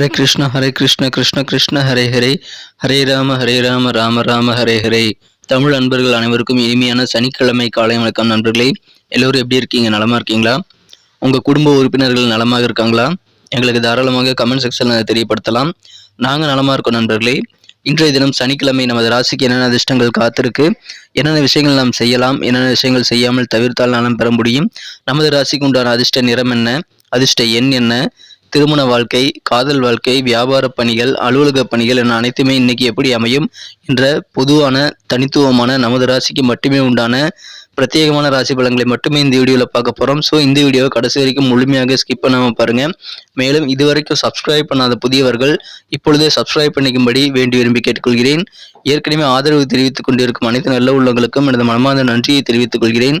ஹரே கிருஷ்ண ஹரே கிருஷ்ண கிருஷ்ண கிருஷ்ண ஹரே ஹரே. ஹரே ராம ஹரே ராம ராம ராம ஹரே ஹரே. தமிழ் அன்பர்கள் அனைவருக்கும் இனிமையான சனிக்கிழமை காலை வணக்கம் நண்பர்களே. எல்லோரும் எப்படி இருக்கீங்க? நலமா இருக்கீங்களா? உங்க குடும்ப உறுப்பினர்கள் நலமாக இருக்காங்களா? எங்களுக்கு தாராளமாக கமெண்ட் செக்ஷனில் தெரியப்படுத்தலாம். நாங்கள் நலமா இருக்கோம் நண்பர்களே. இன்றைய தினம் சனிக்கிழமை நமது ராசிக்கு என்னென்ன அதிர்ஷ்டங்கள் காத்திருக்கு? என்னென்ன விஷயங்கள் நாம் செய்யலாம்? என்னென்ன விஷயங்கள் செய்யாமல் தவிர்த்தால் நலம் பெற முடியும்? நமது ராசிக்கு உண்டான அதிர்ஷ்ட நிறம் என்ன? அதிர்ஷ்ட எண் என்ன? திருமண வாழ்க்கை காதல் வாழ்க்கை வியாபார பணிகள் அலுவலக பணிகள் என அனைத்துமே இன்னைக்கு எப்படி அமையும் என்ற பொதுவான தனித்துவமான நமது ராசிக்கு மட்டுமே உண்டான பிரத்யேகமான ராசி பலன்களை மட்டுமே இந்த வீடியோவில் பார்க்க போகிறோம் ஸோ இந்த வீடியோவை கடைசி வரைக்கும் முழுமையாக ஸ்கிப் பண்ணாமல் பாருங்கள் மேலும் இதுவரைக்கும் சப்ஸ்கிரைப் பண்ணாத புதியவர்கள் இப்பொழுதே சப்ஸ்கிரைப் பண்ணிக்கும்படி வேண்டி விரும்பி கேட்டுக்கொள்கிறேன். ஏற்கனவே ஆதரவு தெரிவித்துக் கொண்டிருக்கும் அனைத்து நல்ல உள்ளங்களுக்கும் எனது மனமார்ந்த நன்றியை தெரிவித்துக் கொள்கிறேன்.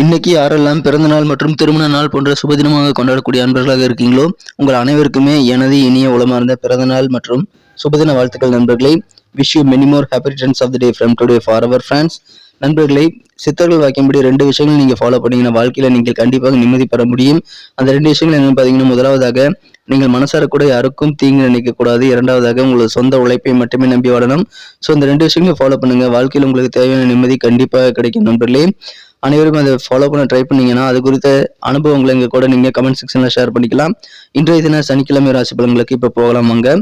இன்னைக்கு யாரெல்லாம் பிறந்தநாள் மற்றும் திருமண நாள் போன்ற சுபதினமாக கொண்டாடக்கூடிய அன்பர்களாக இருக்கீங்களோ உங்கள் அனைவருக்குமே எனது இனிய உளமார்ந்த பிறந்தநாள் மற்றும் சுபதின வாழ்த்துக்கள் நண்பர்களை. Wish you many more happy returns of the day from today for our friends நண்பர்களை சித்தர்கள் வாக்கியம்படி ரெண்டு விஷயங்கள் நீங்கள் ஃபாலோ பண்ணீங்கன்னா வாழ்க்கையில் நீங்கள் கண்டிப்பாக நிம்மதி பெற முடியும். அந்த ரெண்டு விஷயங்கள் என்னென்னு பார்த்தீங்கன்னா முதலாவதாக நீங்கள் மனசார கூட யாருக்கும் தீங்கு நினைக்கக்கூடாது. இரண்டாவதாக உங்களது சொந்த உழைப்பை மட்டுமே நம்பி வாழணும். ஸோ இந்த ரெண்டு விஷயங்களையும் ஃபாலோ பண்ணுங்கள் வாழ்க்கையில் உங்களுக்கு தேவையான நிம்மதி கண்டிப்பாக கிடைக்கும் நண்பர்களே. அனைவருக்கும் அதை ஃபாலோ பண்ண ட்ரை பண்ணீங்கன்னா அது குறித்த அனுபவங்களை எங்கள் கூட நீங்கள் கமெண்ட் செக்ஷனில் ஷேர் பண்ணிக்கலாம். இன்றைய தின சனிக்கிழமை ராசி பலன்களுக்கு இப்போ போகலாம் அங்கே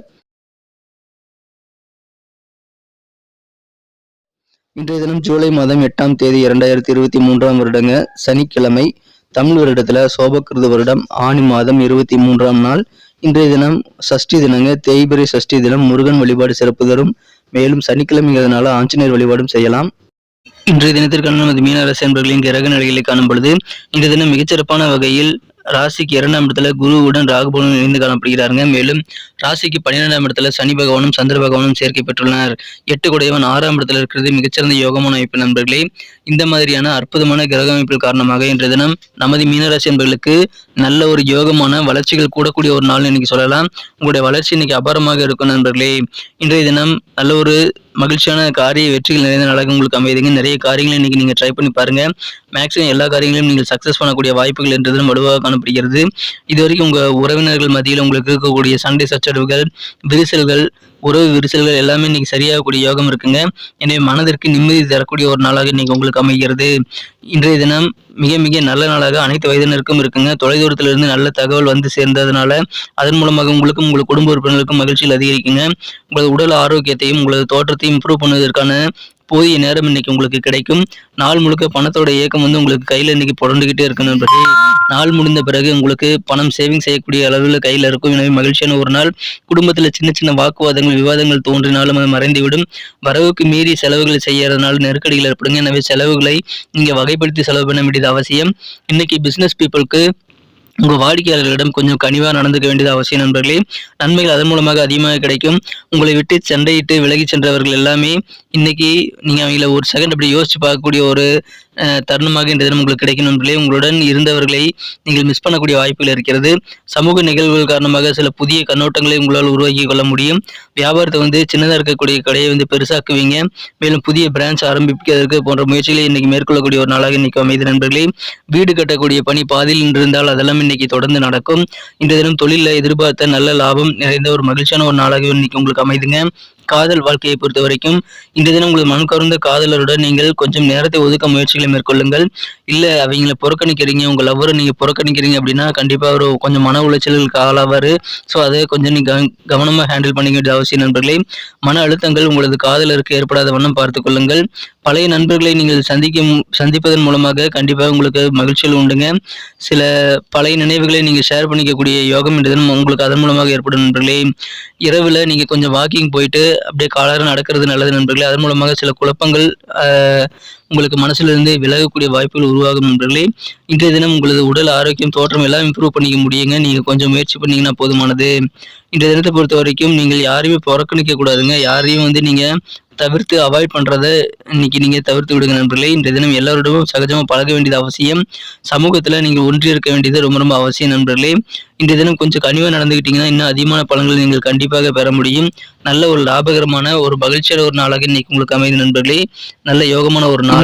இன்றைய தினம் ஜூலை மாதம் எட்டாம் தேதி இரண்டாயிரத்தி இருபத்தி மூன்றாம் வருடங்க. சனிக்கிழமை தமிழ் வருடத்துல சோபகிருத வருடம். ஆணி மாதம் இருபத்தி மூன்றாம் நாள். இன்றைய தினம் சஷ்டி தினங்க. தேய்பிரை சஷ்டி தினம். முருகன் வழிபாடு சிறப்பு தரும். மேலும் சனிக்கிழமைங்கிறதுனால ஆஞ்சநேயர் வழிபாடும் செய்யலாம். இன்றைய தினத்திற்கான நமது மீனரசு என்பர்களின் கிரக நிலைகளை காணும் பொழுது இந்த தினம் மிகச்சிறப்பான வகையில் ராசிக்கு இரண்டாம் இடத்துல குருவுடன் ராகுபவனும் இணைந்து காணப்படுகிறாருங்க. மேலும் ராசிக்கு பன்னிரெண்டாம் இடத்துல சனி பகவானும் சந்திர பகவானும் சேர்க்கை பெற்றுள்ளனர். எட்டு குடையவன் ஆறாம் இடத்துல இருக்கிறது மிகச்சிறந்த யோகமான அமைப்பு நண்பர்களே. இந்த மாதிரியான அற்புதமான கிரக அமைப்பில் காரணமாக இன்றைய தினம் நமது மீனராசி என்பர்களுக்கு நல்ல ஒரு யோகமான வளர்ச்சிகள் கூடக்கூடிய ஒரு நாள் இன்னைக்கு சொல்லலாம். உங்களுடைய வளர்ச்சி இன்னைக்கு அபாரமாக இருக்கும் நண்பர்களே. இன்றைய தினம் நல்ல ஒரு மகிழ்ச்சியான காரிய வெற்றிகள் நிறைந்த நாளாக உங்களுக்கு அமையுதுங்க. நிறைய காரியங்களை இன்னைக்கு நீங்க ட்ரை பண்ணி பாருங்க. மேக்ஸிமம் எல்லா காரியங்களையும் நீங்கள் சக்ஸஸ் பண்ணக்கூடிய வாய்ப்புகள் என்றதும் வலுவாக காணப்படுகிறது. இது வரைக்கும் உங்கள் உறவினர்கள் மத்தியில் உங்களுக்கு இருக்கக்கூடிய சண்டை சச்சரவுகள் விரிசல்கள் உறவு விரிசல்கள் எல்லாமே இன்னைக்கு சரியாகக்கூடிய யோகம் இருக்குங்க. எனவே மனதிற்கு நிம்மதி தரக்கூடிய ஒரு நாளாக இன்னைக்கு உங்களுக்கு அமைகிறது. இன்றைய தினம் மிக மிக நல்ல நாளாக அனைத்து வயதினருக்கும் இருக்குங்க. தொலைதூரத்திலிருந்து நல்ல தகவல் வந்து சேர்ந்ததுனால அதன் மூலமாக உங்களுக்கும் உங்கள் குடும்ப உறுப்பினர்களுக்கும் மகிழ்ச்சியில் அதிகரிக்குங்க. உங்களது உடல் ஆரோக்கியத்தையும் உங்களது தோற்றத்தையும் இம்ப்ரூவ் பண்ணுவதற்கான போதிய நேரம் இன்னைக்கு உங்களுக்கு கிடைக்கும். நாள் முழுக்க பணத்தோட இயக்கம் வந்து உங்களுக்கு கையில் இன்னைக்கு புரண்டுகிட்டே இருக்கு நண்பர்களே. நாள் முடிந்த பிறகு உங்களுக்கு பணம் சேவிங் செய்யக்கூடிய அளவில் கையில் இருக்கும். எனவே மகிழ்ச்சியான ஒரு நாள். குடும்பத்தில் சின்ன சின்ன வாக்குவாதங்கள் விவாதங்கள் தோன்றினாலும் அது மறைந்துவிடும். வரவுக்கு மீறி செலவுகளை செய்யறதுனால நெருக்கடிகள் ஏற்படுங்க. எனவே செலவுகளை நீங்க வகைப்படுத்தி செலவு பண்ண வேண்டியது அவசியம். இன்னைக்கு பிசினஸ் பீப்புளுக்கு உங்கள் வாடிக்கையாளர்களிடம் கொஞ்சம் கனிவாக நடந்துக்க வேண்டியது அவசியம் நண்பர்களே. நன்மைகள் அதன் மூலமாக அதிகமாக கிடைக்கும். உங்களை விட்டு சண்டையிட்டு விலகி சென்றவர்கள் எல்லாமே இன்னைக்கு நீங்கள் அவங்கள ஒரு செகண்ட் அப்படி யோசிச்சு பார்க்கக்கூடிய ஒரு தருணமாக இந்த தினம் உங்களுக்கு கிடைக்கும் நண்பர்களே. உங்களுடன் இருந்தவர்களை நீங்கள் மிஸ் பண்ணக்கூடிய வாய்ப்புகள் இருக்கிறது. சமூக நிகழ்வுகள் காரணமாக சில புதிய கண்ணோட்டங்களை உங்களால் உருவாக்கி கொள்ள முடியும். வியாபாரத்தை வந்து சின்னதாக இருக்கக்கூடிய கடையை வந்து பெருசாக்குவீங்க. மேலும் புதிய பிரான்ச் ஆரம்பிப்பதற்கு போன்ற முயற்சிகளை இன்னைக்கு மேற்கொள்ளக்கூடிய ஒரு நாளாக இன்னைக்கு அமைது நண்பர்களே. வீடு கட்டக்கூடிய பணி பாதியில் நின்றிருந்தால் அதெல்லாம் இன்னைக்கு தொடர்ந்து நடக்கும். இந்த தினம் தொழிலில் எதிர்பார்த்த நல்ல லாபம் நிறைந்த ஒரு மகிழ்ச்சியான ஒரு நாளாக இன்னைக்கு உங்களுக்கு அமைதுங்க. காதல் வாழ்க்கையை பொறுத்த வரைக்கும் இந்த தினம் உங்களுக்கு மனு கருந்த காதலருடன் நீங்கள் கொஞ்சம் நேரத்தை ஒதுக்க முயற்சிகளை மேற்கொள்ளுங்கள். இல்லை அவங்கள புறக்கணிக்கிறீங்க உங்கள் லவ்வரை நீங்கள் புறக்கணிக்கிறீங்க அப்படின்னா கண்டிப்பாக அவர் கொஞ்சம் மன உளைச்சலுக்கு ஆளாவாரு. ஸோ அதை கொஞ்சம் நீங்கள் கவனமாக ஹேண்டில் பண்ணிக்க வேண்டிய அவசியம் நண்பர்களே. மன அழுத்தங்கள் உங்களது காதலருக்கு ஏற்படாத வண்ணம் பார்த்துக்கொள்ளுங்கள் பழைய நண்பர்களை நீங்கள் சந்திக்கும் சந்திப்பதன் மூலமாக கண்டிப்பாக உங்களுக்கு மகிழ்ச்சிகள் உண்டுங்க. சில பழைய நினைவுகளை நீங்கள் ஷேர் பண்ணிக்கக்கூடிய யோகம் என்ற தினம் உங்களுக்கு அதன் மூலமாக ஏற்படும் நண்பர்களே. இரவில் நீங்கள் கொஞ்சம் வாக்கிங் போயிட்டு அப்படியே காலர் நடக்கிறது நல்லது நண்பர்களே. அதன் மூலமாக சில குழப்பங்கள் உங்களுக்கு மனசிலிருந்து விலகக்கூடிய வாய்ப்புகள் உருவாகும் நண்பர்களே. இன்றைய தினம் உங்களது உடல் ஆரோக்கியம் தோற்றம் எல்லாம் இம்ப்ரூவ் பண்ணிக்க முடியுங்க. நீங்கள் கொஞ்சம் முயற்சி பண்ணீங்கன்னா போதுமானது. இன்றைய தினத்தை பொறுத்த வரைக்கும் நீங்கள் யாரையுமே புறக்கணிக்க கூடாதுங்க. யாரையும் வந்து நீங்கள் தவிர்த்து அவாய்ட் பண்ணுறத இன்னைக்கு நீங்கள் தவிர்த்து விடுங்க நண்பர்களே. இன்றைய தினம் எல்லாரோடவும் சகஜமாக பழக வேண்டியது அவசியம். சமூகத்தில் நீங்கள் ஒன்றி இருக்க வேண்டியது ரொம்ப ரொம்ப அவசியம் நண்பர்களே. இன்றைய தினம் கொஞ்சம் கனிவாக நடந்துக்கிட்டீங்கன்னா இன்னும் அதிகமான பலன்களை நீங்கள் கண்டிப்பாக பெற முடியும். நல்ல ஒரு லாபகரமான ஒரு மகிழ்ச்சியான ஒரு நாளாக இன்னைக்கு உங்களுக்கு அமைது நண்பர்களே. நல்ல யோகமான ஒரு நாள்.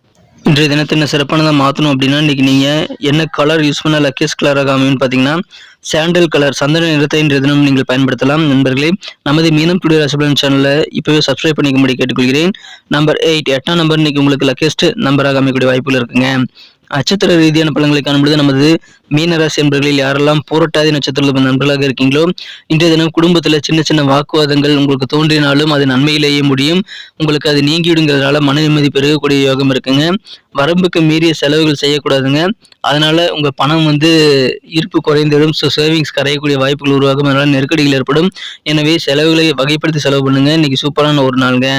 இன்றைய தினத்தை என்ன சிறப்பானதாக மாற்றணும் அப்படின்னா இன்றைக்கி நீங்கள் என்ன கலர் யூஸ் பண்ண லக்கேஸ் கலராக அமையும்னு பார்த்தீங்கன்னா சாண்டல் கலர் சந்தன நிறத்தை இன்றைய தினம் நீங்கள் பயன்படுத்தலாம். நண்பர்களே நமது மீனம் டுடே ரசபலன் சேனலை இப்போவே சப்ஸ்கிரைப் பண்ணிக்கும்படி கேட்டுக்கொள்கிறேன். நம்பர் எயிட் எட்டாம் நம்பர் இன்றைக்கி உங்களுக்கு லக்கேஸ்ட் நம்பராக அமையக்கூடிய வாய்ப்புகள் இருக்குங்க. நட்சத்திர ரீதியான பலன்களை காணும்பொழுது நமது மீனராசி என்பர்களில் யாரெல்லாம் போராட்டாதி நட்சத்திரத்தில் நண்பர்களாக இருக்கீங்களோ இன்றைய தினம் குடும்பத்தில் சின்ன சின்ன வாக்குவாதங்கள் உங்களுக்கு தோன்றினாலும் அது நன்மையிலேயே முடியும். உங்களுக்கு அது நீங்கிவிடுங்கிறதுனால மன நிம்மதி பெருகக்கூடிய யோகம் இருக்குங்க. வரம்புக்கு மீறிய செலவுகள் செய்யக்கூடாதுங்க. அதனால உங்க பணம் வந்து இருப்பு குறைந்துவிடும் ஸோ சேவிங்ஸ் கரையக்கூடிய வாய்ப்புகள் உருவாகும். அதனால நெருக்கடிகள் ஏற்படும். எனவே செலவுகளை வகைப்படுத்தி செலவு பண்ணுங்க. இன்னைக்கு சூப்பரான ஒரு நாளுங்க.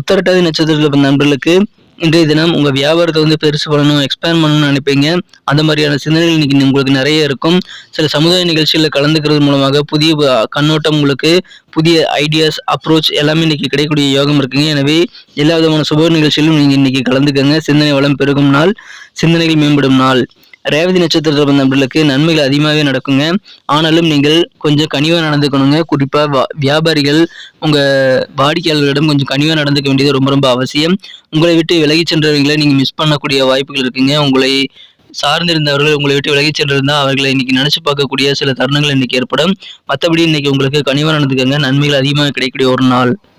உத்தரட்டாதி நட்சத்திரத்தில் நண்பர்களுக்கு இன்றைய தினம் உங்கள் வியாபாரத்தை வந்து பெருசு பண்ணணும் எக்ஸ்பேண்ட் பண்ணணும்னு நினைப்பீங்க. அந்த மாதிரியான சிந்தனைகள் இன்னைக்கு உங்களுக்கு நிறைய இருக்கும். சில சமுதாய நிகழ்ச்சிகளில் கலந்துக்கிறது மூலமாக புதிய கண்ணோட்டம் உங்களுக்கு புதிய ஐடியாஸ் அப்ரோச் எல்லாமே இன்னைக்கு கிடைக்கக்கூடிய யோகம் இருக்குங்க. எனவே எல்லா விதமான சுப நிகழ்ச்சியிலும் நீங்கள் இன்னைக்கு கலந்துக்கங்க. சிந்தனை வளம் பெருகும் நாள். சிந்தனைகள் மேம்படும் நாள். ரேவதி நட்சத்திரத்தில் பிறந்த நண்பர்களுக்கு நன்மைகள் அதிகமாகவே நடக்குங்க. ஆனாலும் நீங்கள் கொஞ்சம் கனிவாக நடந்துக்கணுங்க. குறிப்பாக வியாபாரிகள் உங்கள் வாடிக்கையாளர்களிடம் கொஞ்சம் கனிவாக நடந்துக்க வேண்டியது ரொம்ப ரொம்ப அவசியம். உங்களை விட்டு விலகி சென்றவர்களை நீங்கள் மிஸ் பண்ணக்கூடிய வாய்ப்புகள் இருக்குங்க. உங்களை சார்ந்திருந்தவர்கள் உங்களை விட்டு விலகி சென்றிருந்தால் அவர்களை இன்னைக்கு நினைச்சு பார்க்கக்கூடிய சில தருணங்கள் இன்னைக்கு ஏற்படும். மற்றபடி இன்னைக்கு உங்களுக்கு கனிவாக நடந்துக்கங்க. நன்மைகள் அதிகமாக கிடைக்கக்கூடிய ஒரு நாள்.